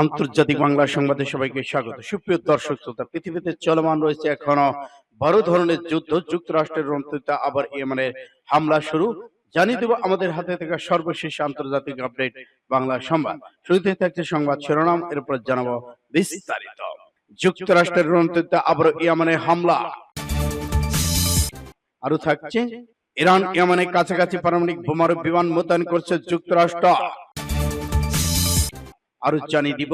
আন্তর্জাতিক বাংলা সংবাদে সবাইকে স্বাগত। সুপ্রিয় দর্শক শ্রোতা, পৃথিবীতে চলমান রয়েছে এখনও বড় ধরনের যুদ্ধ, যুক্তরাষ্ট্রের রণতরিতে আবার ইয়েমেনের হামলা শুরু। জানিয়ে দেব আমাদের হাতে থাকা সর্বশেষ আন্তর্জাতিক আপডেট বাংলা সংবাদ। শুরুতে থাকছে সংবাদ শিরোনাম, এরপর জানাব বিস্তারিত। যুক্তরাষ্ট্রের রণতরিতে আবার ইয়েমেনের হামলা। আরও থাকছে, ইরান ইয়েমেনের কাছাকাছি পারমাণবিক বোমার বিমান মোতায়েন করছে যুক্তরাষ্ট্র। আরও জানিয়ে দিব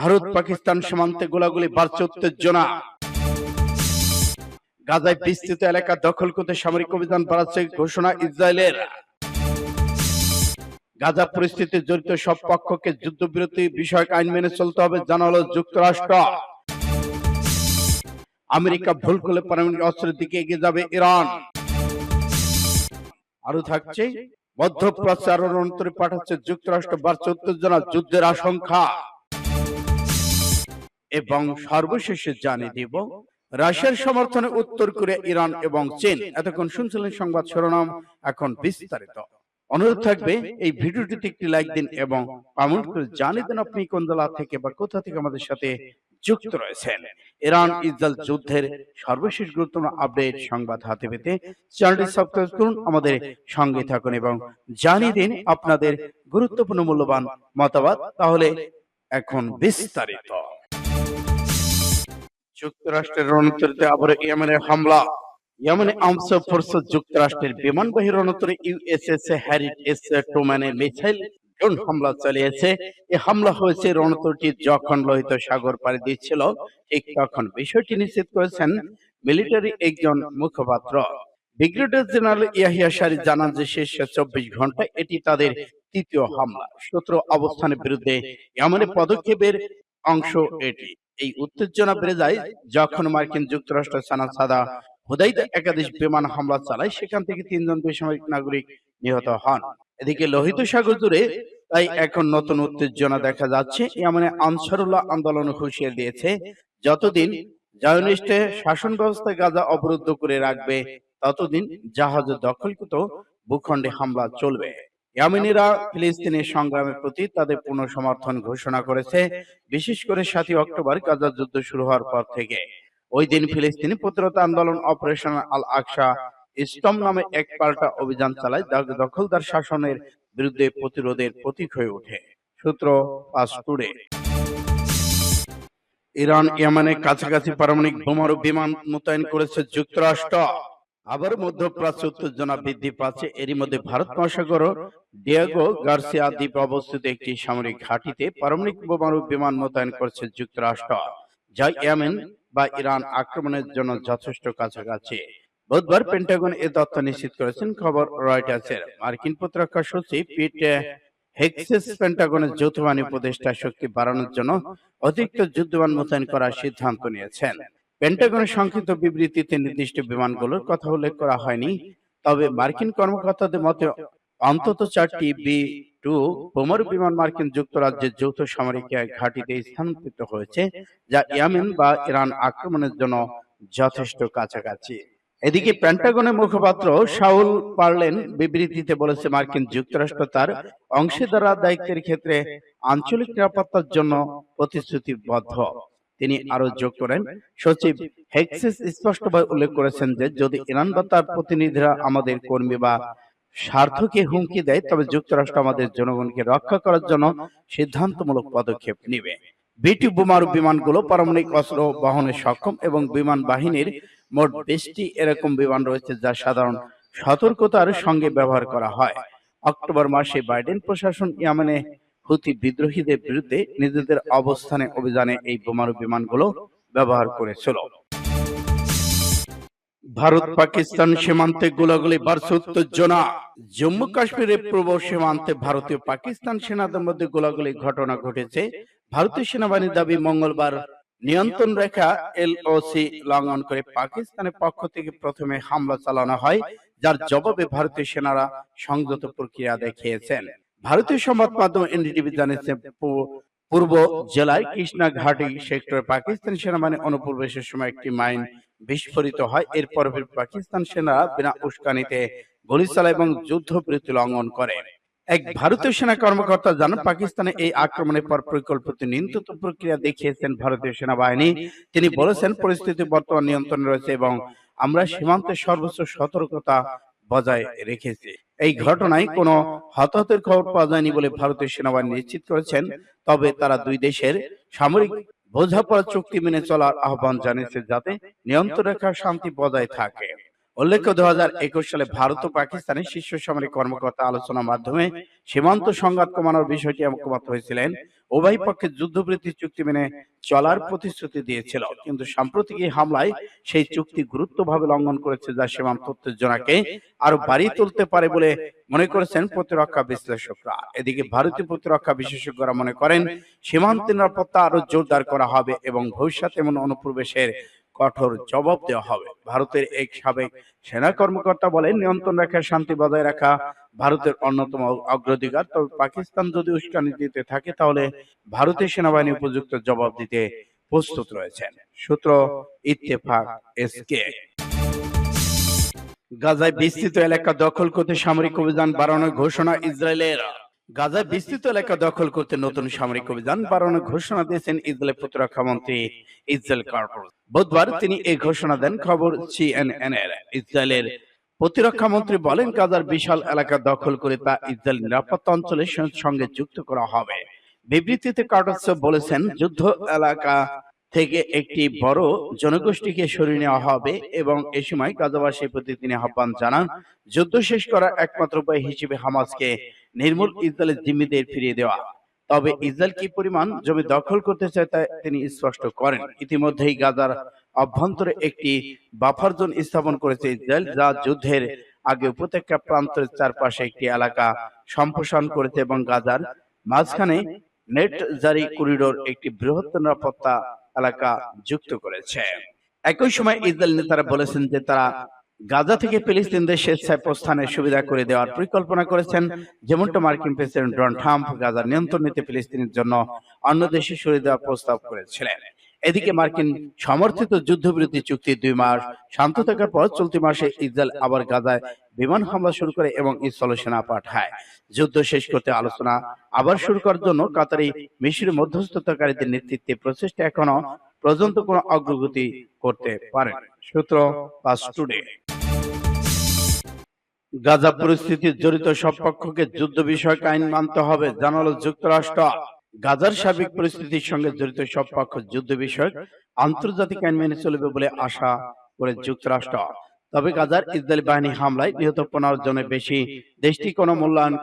ভারত পাকিস্তান সীমান্তে গোলাগুলি বাড়ছে উত্তেজনা। গাজায় বিস্তৃত এলাকা দখল করতে সামরিক অভিযান বাড়াচ্ছে ঘোষণা ইসরায়েলের। গাজা পরিস্থিতি জড়িত সব পক্ষকে যুদ্ধবিরতি বিষয়ক আইন মেনে চলতে হবে জানালো যুক্তরাষ্ট্র। আমেরিকা ভুল করলে পারমাণবিক অস্ত্রের দিকে এগিয়ে যাবে ইরান। আরও থাকছে মধ্যপ্রাচ্যে আরও রণতরী পাঠাচ্ছে যুক্তরাষ্ট্র বাড়ছে উত্তেজনা যুদ্ধের আশঙ্কা। এবং সর্বশেষে জানিয়ে দিব, রাশিয়ার সমর্থনে উত্তর কোরিয়া, ইরান এবং চীন। এতক্ষণ শুনছিলেন সংবাদ শিরোনাম, এখন বিস্তারিত। অনুরোধ থাকবে, এই ভিডিওটিতে একটি লাইক দিন এবং কমেন্ট করে জানিয়ে দেন আপনি কোন জেলা থেকে বা কোথা থেকে আমাদের সাথে যুক্ত রয়েছেন। ইরান ইসরায়েল যুদ্ধের সর্বশেষ গুরুত্বপূর্ণ আপডেট সংবাদ হাতে পেতে চ্যানেলটি সাবস্ক্রাইব করুন, আমাদের সঙ্গে থাকুন এবং জানিয়ে দিন আপনাদের গুরুত্বপূর্ণ মূল্যবান মতামত। তাহলে এখন বিস্তারিত। যুক্তরাষ্ট্রের রণতরিতে আবার ইয়েমেনের হামলা। ইয়েমেনে আর্মস ফোর্স যুক্তরাষ্ট্রের বিমানবাহী রণতরী ইউএসএস হ্যারিট এস টোম্যানে মিসাইল ড্রোন হামলা চালিয়েছে। এই হামলা হয়েছে রণতরীটি যখন লোহিত সাগর পাড়ি দিচ্ছিল, ঠিক তখন বিষয়টি নিশ্চিত করেছেন মিলিটারি একজন মুখপাত্র। ব্রিগেডিয়ার জেনারেল ইয়াহিয়া শারি জানান যে শেষ চব্বিশ ঘন্টায় এটি তাদের তৃতীয় হামলা। শত্রু অবস্থানের বিরুদ্ধে এমনই পদক্ষেপের অংশ এটি। এই উত্তেজনা বেড়ে যায় যখন মার্কিন যুক্তরাষ্ট্র সানা সাদা হুদাইদা একাধিক বিমান হামলা চালায়, সেখান থেকে তিনজন বেসামরিক নাগরিক নিহত হন। এদিকে লোহিত সাগর জুড়ে তাই এখন নতুন উত্তেজনা দেখা যাচ্ছে। এমনে আনসারুল্লাহ আন্দোলন হুঁশিয়ার দিয়েছে। যতদিন জায়নিস্টে শাসন ব্যবস্থা গাজা অবরুদ্ধ করে রাখবে ততদিন জাহাজ দখলকৃত ভূখণ্ডে হামলা চলবে। ইয়ামিনীরা ফিলিস্তিনের সংগ্রামের প্রতি তাদের পূর্ণ সমর্থন ঘোষণা করেছে। বিশেষ করে সাতই অক্টোবর গাজা যুদ্ধ শুরু হওয়ার পর থেকে। ওই দিন ফিলিস্তিনি প্রতিরোধ আন্দোলন অপারেশন আল আকসা ইস্টম নামে এক পাল্টা অভিযান চালায়। দখলদার শাসনের বিরুদ্ধে প্রতিরোধের প্রতীক হয়ে ওঠে। সূত্র টুডে। ইরান ইয়ামানের কাছাকাছি পারমাণবিক বোমারু বিমান মোতায়েন করেছে যুক্তরাষ্ট্র। আবার মধ্যপ্রাচ্য উত্তেজনা বৃদ্ধি পাচ্ছে। এরই মধ্যে ভারত মহাসাগর ডিয়াগো গার্সিয়া দ্বীপ অবস্থিত একটি সামরিক ঘাঁটিতে পারমাণবিক বোমারু বিমান মোতায়েন করেছে যুক্তরাষ্ট্র, যা ইয়ামেন বা ইরান আক্রমণের জন্য যথেষ্ট কাছাকাছি। বুধবার পেন্টাগন এ তথ্য নিশ্চিত করেছেন খবর রয়টার্সের মার্কিন প্রতিরক্ষা সচিব পিট হেক্সিস পেন্টাগনের যৌথ বাহিনী উপদেষ্টা শক্তি বাড়ানোর জন্য অতিরিক্ত যুদ্ধবান মোতায়েন করার সিদ্ধান্ত নিয়েছেন। পেন্টাগনের সংক্ষিপ্ত বিবৃতিতে নির্দিষ্ট বিমানগুলোর কথা উল্লেখ করা হয়নি। তবে মার্কিন কর্মকর্তাদের মতে অন্তত চারটি বি টু বোমারু বিমান মার্কিন যুক্তরাজ্যের যৌথ সামরিক ঘাঁটিতে স্থানান্তরিত হয়েছে যা ইয়ামেন বা ইরান আক্রমণের জন্য যথেষ্ট কাছাকাছি এদিকে প্যান্টাগনের মুখপাত্র শাউল পার্লেন বিবৃতিতে বলেছে মার্কিন যুক্তরাষ্ট্র তার অংশীদারা দায়িত্বের ক্ষেত্রে আঞ্চলিক নিরাপত্তার জন্য প্রতিশ্রুতিবদ্ধ। তিনি আরও যোগ করেন সচিব হেক্সিস স্পষ্টভাবে উল্লেখ করেছেন যে যদি ইরান বা তার প্রতিনিধিরা আমাদের কর্মী বা স্বার্থকে হুমকি দেয় তবে যুক্তরাষ্ট্র আমাদের জনগণকে রক্ষা করার জন্য সিদ্ধান্তমূলক পদক্ষেপ নেবে। বিটি বোমারু বিমানগুলো পারমাণবিক অস্ত্র বহনে সক্ষম এবং বিমান বাহিনীর মোট বিশটি এরকম বিমান রয়েছে যা সাধারণ সতর্কতার সঙ্গে ব্যবহার করা হয়। অক্টোবর মাসে বাইডেন প্রশাসন ইয়ামেনে হুতি বিদ্রোহীদের বিরুদ্ধে নিজেদের অবস্থানে অভিযানে এই বোমারু বিমানগুলো ব্যবহার করেছিল। ভারত পাকিস্তান সীমান্তে গোলাগুলি বাড়ছে উত্তেজনা জম্মু কাশ্মীরের পূর্ব সীমান্তে ভারতীয় পাকিস্তান সেনাদের মধ্যে গোলাগুলি ঘটনা ঘটেছে। ভারতীয় সেনাবাহিনীর দাবি মঙ্গলবার নিয়ন্ত্রণ রেখা এলওসি লঙ্ঘন করে পাকিস্তানের পক্ষ থেকে প্রথমে হামলা চালানো হয় যার জবাবে ভারতীয় সেনারা সংযত প্রক্রিয়া দেখিয়েছেন। ভারতীয় সংবাদ মাধ্যম এনডিটিভি জানিয়েছে পূর্ব জেলায় কৃষ্ণা ঘাটি সেক্টরে পাকিস্তান সেনাবাহিনী অনুপ্রবেশের সময় একটি মাইন বিস্ফোরিত হয়। এরপর পাকিস্তান সেনারা বিনা উস্কানিতে গুলি চালায় এবং যুদ্ধবিরতি লঙ্ঘন করে। এক ভারতীয় সেনা কর্মকর্তা জানান পাকিস্তানে এই আক্রমণের পর পরিকল্পিত নিয়ন্ত্রিত প্রক্রিয়া দেখিয়েছেন ভারতীয় সেনাবাহিনী। তিনি বলেছেন পরিস্থিতি বর্তমান নিয়ন্ত্রণে রয়েছে এবং আমরা সীমান্তে সর্বোচ্চ সতর্কতা বজায় রেখেছি। এই ঘটনায় কোনো হতাহতের খবর পাওয়া যায়নি বলে ভারতীয় সেনাবাহিনী নিশ্চিত করেছেন। তবে তারা দুই দেশের সামরিক বোঝাপড়া চুক্তি মেনে চলার আহ্বান জানিয়েছে যাতে নিয়ন্ত্রণ রেখার শান্তি বজায় থাকে। উল্লেখ্য দু সালে ভারত ও পাকিস্তানের শীর্ষ সামরিক কর্মকর্তা আলোচনার মাধ্যমে সীমান্ত সংঘাত কমানোর বিষয়টি একমত হয়েছিলেন। উভয় পক্ষে যুদ্ধবৃত্তি চুক্তি মেনে চলার প্রতিশ্রুতি দিয়েছিল। কিন্তু সাম্প্রতিক এই হামলায় সেই চুক্তি গুরুত্বভাবে লঙ্ঘন করেছে যা সীমান্ত উত্তেজনাকে আরও বাড়িয়ে তুলতে পারে বলে মনে করেছেন প্রতিরক্ষা বিশ্লেষকরা। এদিকে ভারতীয় প্রতিরক্ষা বিশেষজ্ঞরা মনে করেন সীমান্ত নিরাপত্তা আরও জোরদার করা হবে এবং ভবিষ্যতে এমন অনুপ্রবেশের কঠোর জবাব দেওয়া হবে। ভারতের এক সাবেক সেনা কর্মকর্তা বলেন নিয়ন্ত্রণ রেখার শান্তি বজায় রাখা। ভারতের অন্যতম অগ্রাধিকার তবে পাকিস্তান যদি উস্কানি দিতে থাকে তাহলে ভারতের সেনাবাহিনী উপযুক্ত জবাব দিতে প্রস্তুত রয়েছেন। সূত্র ইত্তেফাক এসকে গাজায় বিস্তৃত এলাকা দখল করতে সামরিক অভিযান বাড়ানোর ঘোষণা ইসরায়েলের। গাজায় বিস্তৃত এলাকা দখল করতে নতুন সামরিক অভিযান বাড়ানোর ঘোষণা দিয়েছেন ইসরায়েলের প্রতিরক্ষা মন্ত্রী ইসরায়েল কার্পর বুধবার তিনি এই ঘোষণা দেন খবর সিএনএন এর ইসরায়েলের প্রতিরক্ষা মন্ত্রী বলেন, গাজার বিশাল এলাকা দখল করে তা ইসরায়েল নিরাপত্তা অঞ্চলের সঙ্গে যুক্ত করা হবে। বিবৃতিতে কার্টস বলেছেন, যুদ্ধ এলাকা থেকে একটি বড় জনগোষ্ঠীকে সরিয়ে নেওয়া হবে এবং এ সময় গাজাবাসীর প্রতি তিনি আহ্বান জানান, যুদ্ধ শেষ করার একমাত্র উপায় হিসেবে হামাসকে নির্মূল ইসরায়েলের জিম্মিদের ফিরিয়ে দেওয়া। তবে ইসরায়েল কি পরিমাণ জমি দখল করতে চায় তা তিনি স্পষ্ট করেন। ইতিমধ্যেই গাজার অভ্যন্তরে একটি বাফার জোন স্থাপন করেছে ইসরায়েল যা যুদ্ধের আগে উপত্যকা প্রান্তের চারপাশে একটি এলাকা সম্প্রসারণ করেছে এবং গাজার মাঝখানে নেট জারি করিডোর একটি বৃহৎ নিরাপত্তা এলাকা যুক্ত করেছে। একই সময় ইসরায়েল নেতারা বলেছেন যে তারা গাজা থেকে ফিলিস্তিনদের স্বেচ্ছায় প্রস্থানের সুবিধা করে দেওয়ার পরিকল্পনা করেছেন। যেমনটা মার্কিন প্রেসিডেন্ট ডোনাল্ড ট্রাম্প গাজার নিয়ন্ত্রণ নিতে ফিলিস্তিনের জন্য অন্য দেশে সরিয়ে দেওয়ার প্রস্তাব করেছিলেন। এদিকে মার্কিন সমর্থিত যুদ্ধবিরতি চুক্তি দুই মাস শান্ত থাকার পর চলতি মাসে ইসরায়েল আবার গাজায় বিমান হামলা শুরু করে এবং স্থল সেনা পাঠায়। যুদ্ধ শেষ করতে আলোচনা আবার শুরু করার জন্য কাতারি মিশরের মধ্যস্থতাকারীদের নেতৃত্বে প্রচেষ্টা এখনও পর্যন্ত কোনো অগ্রগতি করতে পারে সূত্র পাস টুডে। গাজা পরিস্থিতি জড়িত সব পক্ষকে যুদ্ধ বিষয়ক আইন মানতে হবে। জানালো যুক্তরাষ্ট্র গাজার সার্বিক পরিস্থিতির সঙ্গে জড়িত সব পক্ষ যুদ্ধ বিষয়ক আন্তর্জাতিক আইন মেনে চলবে বলে আশা করে যুক্তরাষ্ট্র। তবে গাজার ইসরায়েলি বাহিনী হামলায় নিহত পনেরো জনের বেশি দেশটি কোনো মূল্যায়ন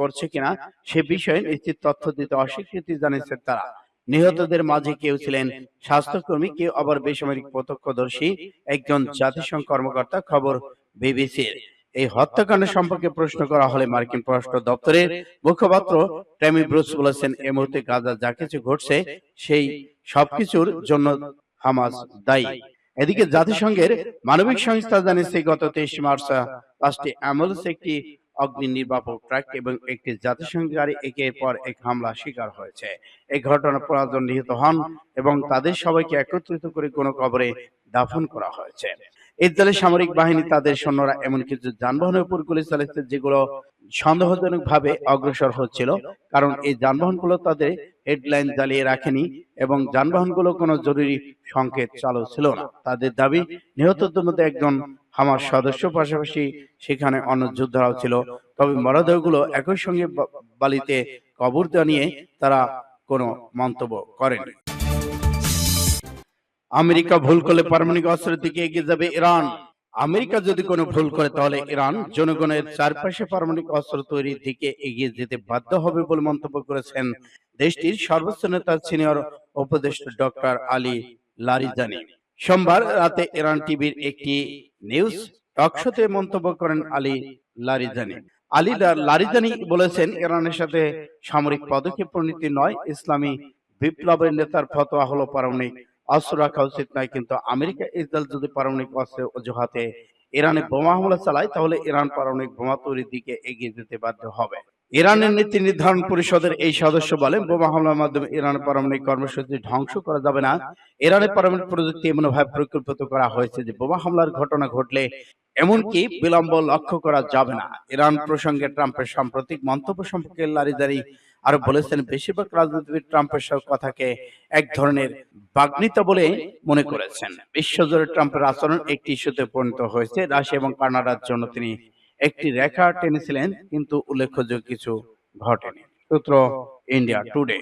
করছে কিনা সে বিষয়ে নিশ্চিত তথ্য দিতে অস্বীকৃতি জানিয়েছে তারা। নিহতদের মাঝে কেউ ছিলেন স্বাস্থ্যকর্মী, কেউ আবার বেসামরিক প্রত্যক্ষদর্শী, একজন জাতিসংঘ কর্মকর্তা, খবর বিবিসির। এই হত্যাকাণ্ড সম্পর্কে প্রশ্ন করা হলে মার্কিন পররাষ্ট্র দপ্তরের মুখপাত্র ট্যামি ব্রুস বলেছেন এই মুহূর্তে গাজা যা কিছু ঘটছে, সেই সবকিছুর জন্য হামাস দায়ী। এদিকে জাতিসংঘের মানবিক সংস্থা জানিয়েছে, গত তেইশ মার্চ পাঁচটি অ্যাম্বুলেন্স, একটি অগ্নি নির্বাপক ট্রাক এবং একটি জাতিসংঘ গাড়ি একের পর এক হামলা শিকার হয়েছে। এই ঘটনা পনেরো নিহত হন এবং তাদের সবাইকে একত্রিত করে কোনো কবরে দাফন করা হয়েছে। ইসরায়েলের সামরিক বাহিনী তাদের সৈন্যরা এমন কিছু যানবাহনের উপর গুলি চালিয়েছে যেগুলো সন্দেহজনক ভাবে অগ্রসর হচ্ছিল। কারণ এই যানবাহনগুলো তাদের হেডলাইন জ্বালিয়ে রাখেনি এবং যানবাহনগুলো কোনো জরুরি সংকেত চালু ছিল না। তাদের দাবি নিহতদের মধ্যে একজন হামাস সদস্য পাশাপাশি সেখানে অন্য যোদ্ধারাও ছিল। তবে মরদেহগুলো একই সঙ্গে বালিতে কবর দেওয়া নিয়ে তারা কোনো মন্তব্য করেনি। আমেরিকা ভুল করলে পারমাণবিক অস্ত্রের দিকে এগিয়ে যাবে ইরান। আমেরিকা যদি কোনো ভুল করে তাহলে ইরান জনগণের চারপাশে পারমাণবিক অস্ত্র তৈরির দিকে এগিয়ে যেতে বাধ্য হবে বলে মন্তব্য করেছেন দেশটির সর্বোচ্চ নেতা সিনিয়র উপদেষ্টা ডক্টর আলী লারিজানি। সোমবার রাতে ইরান টিভির একটি নিউজ টকশোতে মন্তব্য করেন আলী লারিজানি। আলী লারিজানি বলেছেন ইরানের সাথে সামরিক পদক্ষেপ পরিণতি নয় ইসলামী বিপ্লবের নেতার ফতোয়া হলো পারমাণবিক অস্ত্র রাখা উচিত নয় কিন্তু আমেরিকা ইসরায়েল যদি পারমাণবিক অস্ত্রের অজুহাতে ইরানে বোমা হামলা চালায়, তাহলে ইরান পারমাণবিক বোমা তৈরির দিকে এগিয়ে যেতে বাধ্য হবে। ইরানের নীতি নির্ধারণ পরিষদের এই সদস্য বলেন, বোমা হামলার মাধ্যমে ইরানের পারমাণবিক কর্মসূচি ধ্বংস করা যাবে না। ইরানের পারমাণবিক প্রযুক্তি এমনভাবে পরিকল্পিত করা হয়েছে যে বোমা হামলার ঘটনা ঘটলে এমনকি বিলম্ব লক্ষ্য করা যাবে না। ইরান প্রসঙ্গে ট্রাম্পের সাম্প্রতিক মন্তব্য সম্পর্কে লারিজারি আরও বলেছেন বেশিরভাগ রাজনীতিবিদ ট্রাম্পের সব কথাকে এক ধরনের বাগ্নিতা বলে মনে করেছেন। বিশ্বজুড়ে ট্রাম্পের আচরণ একটি ইস্যুতে পরিণত হয়েছে। রাশিয়া এবং কানাডার জন্য তিনি একটি রেখা টেনেছিলেন কিন্তু উল্লেখযোগ্য কিছু ঘটেনি। সূত্র ইন্ডিয়া টুডে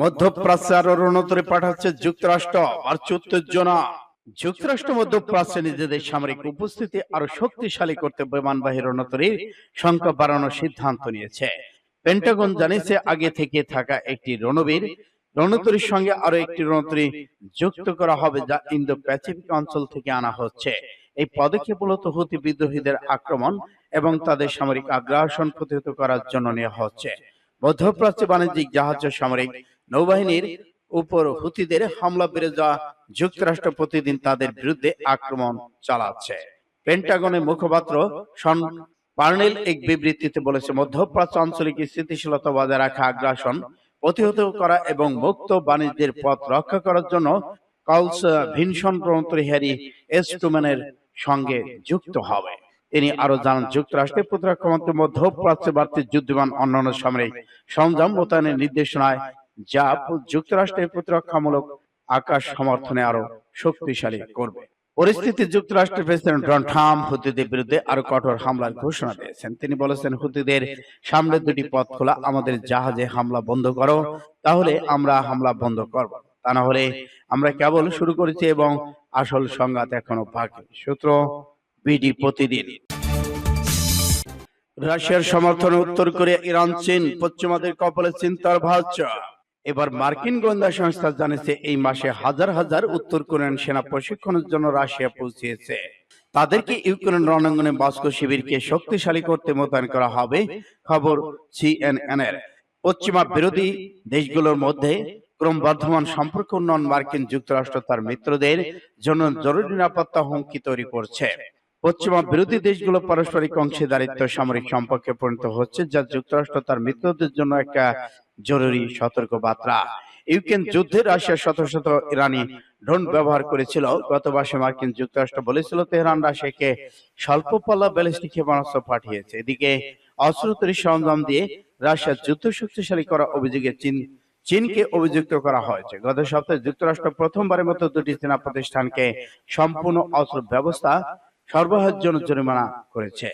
মধ্যপ্রাচ্যে আরও রণতরী পাঠাচ্ছে যুক্তরাষ্ট্র আর উত্তেজনা যুক্তরাষ্ট্র মধ্যপ্রাচ্যে নিজেদের সামরিক উপস্থিতি আরও শক্তিশালী করতে বিমানবাহী রণতরীর সংখ্যা বাড়ানোর সিদ্ধান্ত নিয়েছে। পেন্টাগন জানিয়েছে, আগে থেকে থাকা একটি রণবীর, রণতরীর সঙ্গে আরও একটি রণতরী যুক্ত করা হবে যা ইন্দো প্যাসিফিক অঞ্চল থেকে আনা হচ্ছে। এই পদক্ষেপ মূলত হুতি বিদ্রোহীদের আক্রমণ এবং তাদের সামরিক আগ্রাসন প্রতিহত করার জন্য নেওয়া হচ্ছে। মধ্যপ্রাচ্যে বাণিজ্যিক জাহাজ সামরিক নৌবাহিনীর উপর হুতিদের হামলা বেড়ে যাওয়া যুক্তরাষ্ট্র প্রতিদিন তাদের বিরুদ্ধে আক্রমণ চালাচ্ছে। পেন্টাগনের মুখপাত্র শন পার্নেল এক বিবৃতিতে বলেছে, মধ্যপ্রাচ্য আঞ্চলিক স্থিতিশীলতা বজায় রাখা, আগ্রাসন প্রতিহত করা এবং মুক্ত বাণিজ্যের পথ রক্ষা করার জন্য কাউলস ভিনসন প্রমন্ত্রী হ্যারি এস্টুম্যানের সঙ্গে যুক্ত হবে। তিনি আরও জানান যুক্তরাষ্ট্রের প্রতিরক্ষা মন্ত্রী মধ্যপ্রাচ্যে বাড়তি যুদ্ধবিমান অন্যান্য সামরিক সরঞ্জাম মোতায়েনের নির্দেশনায় যা যুক্তরাষ্ট্রের প্রতিরক্ষামূলক আকাশ সমর্থনে আরও শক্তিশালী করবে। পরিস্থিতি যুক্তরাষ্ট্রের প্রেসিডেন্ট ডোনাল্ড ট্রাম্প হুতিদের বিরুদ্ধে আরও কঠোর হামলার ঘোষণা দিয়েছেন। তিনি বলেছেন হুতিদের সামনে দুটি পথ খোলা আমাদের জাহাজে হামলা বন্ধ করো। তাহলে আমরা হামলা বন্ধ করব। তা না হলে আমরা কেবল শুরু করেছি এবং আসল সংঘাত এখনও বাকি। সূত্র বিডি প্রতিদিন। রাশিয়ার সমর্থনে উত্তর কোরিয়া ইরান চীন পশ্চিমাদের কপালে চিন্তার ভাজ্য এবার মার্কিন গোয়েন্দা সংস্থা জানিয়েছে এই মাসে হাজার হাজার উত্তর কোরিয়ান সেনা প্রশিক্ষণের জন্য রাশিয়া পৌঁছিয়েছে। তাদেরকে ইউক্রেন রণাঙ্গনে বাস্ক শিবিরকে শক্তিশালী করতে মোতায়েন করা হবে। খবর সিএনএন এর। পশ্চিমা বিরোধী দেশগুলোর মধ্যে ক্রমবর্ধমান সম্পর্ক উন্নয়ন মার্কিন যুক্তরাষ্ট্র তার মিত্রদের জন্য জরুরি নিরাপত্তা হুমকি তৈরি করছে। পশ্চিমা বিরোধী দেশগুলো পারস্পরিক অংশীদারিত্ব সামরিক সম্পর্কে পরিণত হচ্ছে যা যুক্তরাষ্ট্র তার মিত্রদের জন্য একটা জরুরি সতর্ক বার্তা। ইউক্রেন যুদ্ধে রাশিয়া শত শত ইরানি ড্রোন ব্যবহার করেছিল। গত মাসে মার্কিন যুক্তরাষ্ট্র বলেছিল তেহরান রাশিয়াকে স্বল্প পাল্লা ব্যালিস্টিক ক্ষেপণাস্ত্র পাঠিয়েছে এদিকে অস্ত্র তৈরির সরঞ্জাম দিয়ে রাশিয়ার যুদ্ধ শক্তিশালী করা অভিযোগে চীন চীনকে অভিযুক্ত করা হয়েছে গত সপ্তাহে যুক্তরাষ্ট্র প্রথমবারের মতো দুটি সেনা প্রতিষ্ঠানকে সম্পূর্ণ অস্ত্র ব্যবস্থা সরবরাহের জন্য জরিমানা করেছে।